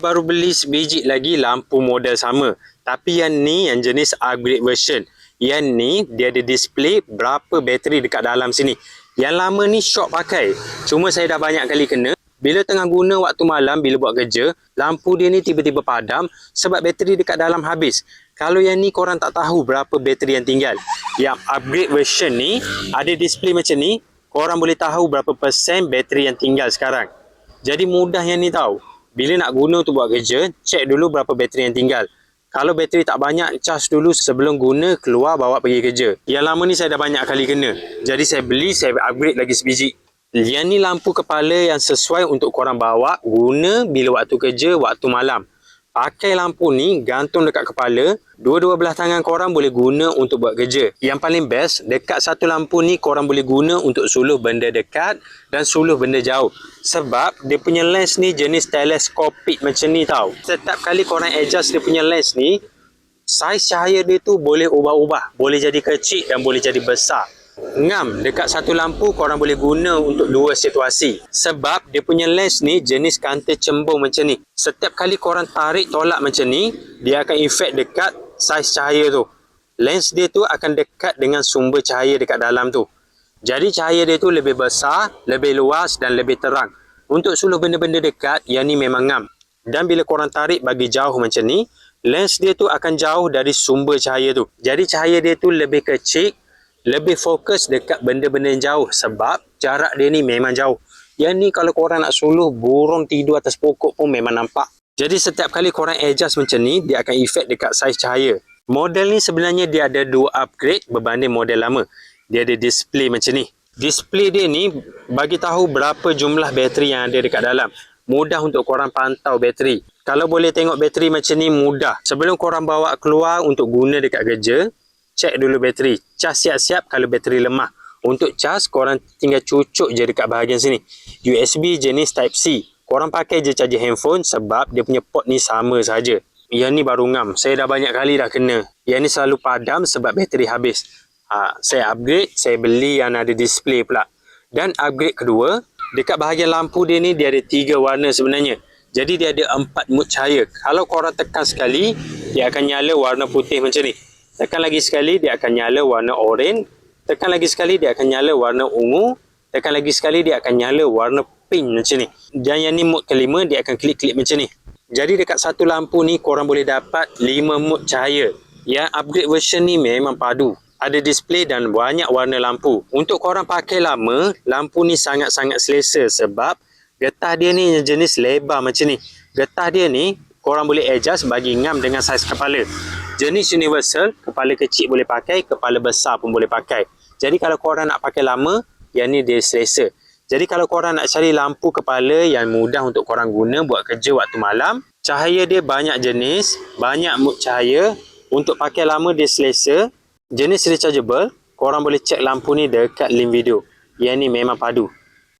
baru beli sebiji lagi lampu model sama. Tapi yang ni yang jenis upgrade version. Yang ni dia ada display berapa bateri dekat dalam sini. Yang lama ni shock pakai. Cuma saya dah banyak kali kena. Bila tengah guna waktu malam bila buat kerja, lampu dia ni tiba-tiba padam sebab bateri dekat dalam habis. Kalau yang ni korang tak tahu berapa bateri yang tinggal. Yang upgrade version ni ada display macam ni, korang boleh tahu berapa persen bateri yang tinggal sekarang. Jadi mudah yang ni tahu. Bila nak guna untuk buat kerja, cek dulu berapa bateri yang tinggal. Kalau bateri tak banyak, charge dulu sebelum guna keluar bawa pergi kerja. Yang lama ni saya dah banyak kali kena. Jadi saya beli, saya upgrade lagi sebiji. Yang ni lampu kepala yang sesuai untuk korang bawa, guna bila waktu kerja, waktu malam. Pakai lampu ni gantung dekat kepala, dua-dua belah tangan korang boleh guna untuk buat kerja. Yang paling best, dekat satu lampu ni korang boleh guna untuk suluh benda dekat dan suluh benda jauh. Sebab dia punya lens ni jenis teleskopik macam ni tau. Setiap kali korang adjust dia punya lens ni, saiz cahaya dia tu boleh ubah-ubah. Boleh jadi kecil dan boleh jadi besar. Ngam, dekat satu lampu korang boleh guna untuk dua situasi. Sebab dia punya lens ni jenis kantor cembung macam ni. Setiap kali korang tarik tolak macam ni, dia akan efek dekat saiz cahaya tu. Lens dia tu akan dekat dengan sumber cahaya dekat dalam tu. Jadi cahaya dia tu lebih besar, lebih luas dan lebih terang. Untuk suluh benda-benda dekat, yang ni memang ngam. Dan bila korang tarik bagi jauh macam ni, lens dia tu akan jauh dari sumber cahaya tu. Jadi cahaya dia tu lebih kecil lebih fokus dekat benda-benda yang jauh sebab jarak dia ni memang jauh. Yang ni kalau korang nak suluh burung tidur atas pokok pun memang nampak. Jadi setiap kali korang adjust macam ni, dia akan efek dekat saiz cahaya. Model ni sebenarnya dia ada dua upgrade berbanding model lama. Dia ada display macam ni. Display dia ni bagi tahu berapa jumlah bateri yang ada dekat dalam. Mudah untuk korang pantau bateri. Kalau boleh tengok bateri macam ni mudah. Sebelum korang bawa keluar untuk guna dekat kerja, cek dulu bateri. Cas siap-siap kalau bateri lemah. Untuk cas, korang tinggal cucuk je dekat bahagian sini. USB jenis Type-C. Korang pakai je charger handphone sebab dia punya port ni sama saja. Yang ni baru ngam. Saya dah banyak kali dah kena. Yang ni selalu padam sebab bateri habis. Ha, saya upgrade, saya beli yang ada display pula. Dan upgrade kedua, dekat bahagian lampu dia ni dia ada tiga warna sebenarnya. Jadi dia ada empat mood cahaya. Kalau korang tekan sekali, dia akan nyala warna putih macam ni. Tekan lagi sekali dia akan nyala warna oranye. Tekan lagi sekali dia akan nyala warna ungu. Tekan lagi sekali dia akan nyala warna pink macam ni. Dan yang ni mode kelima dia akan klik-klik macam ni. Jadi dekat satu lampu ni korang boleh dapat lima mode cahaya. Yang upgrade version ni memang padu. Ada display dan banyak warna lampu. Untuk korang pakai lama, lampu ni sangat-sangat selesa sebab getah dia ni jenis lebar macam ni. Getah dia ni korang boleh adjust bagi ngam dengan saiz kepala. Jenis universal, kepala kecil boleh pakai, kepala besar pun boleh pakai. Jadi kalau korang nak pakai lama, yang ni dia selesa. Jadi kalau korang nak cari lampu kepala yang mudah untuk korang guna buat kerja waktu malam, cahaya dia banyak jenis, banyak mood cahaya. Untuk pakai lama dia selesa. Jenis rechargeable, korang boleh cek lampu ni dekat link video. Yang ni memang padu.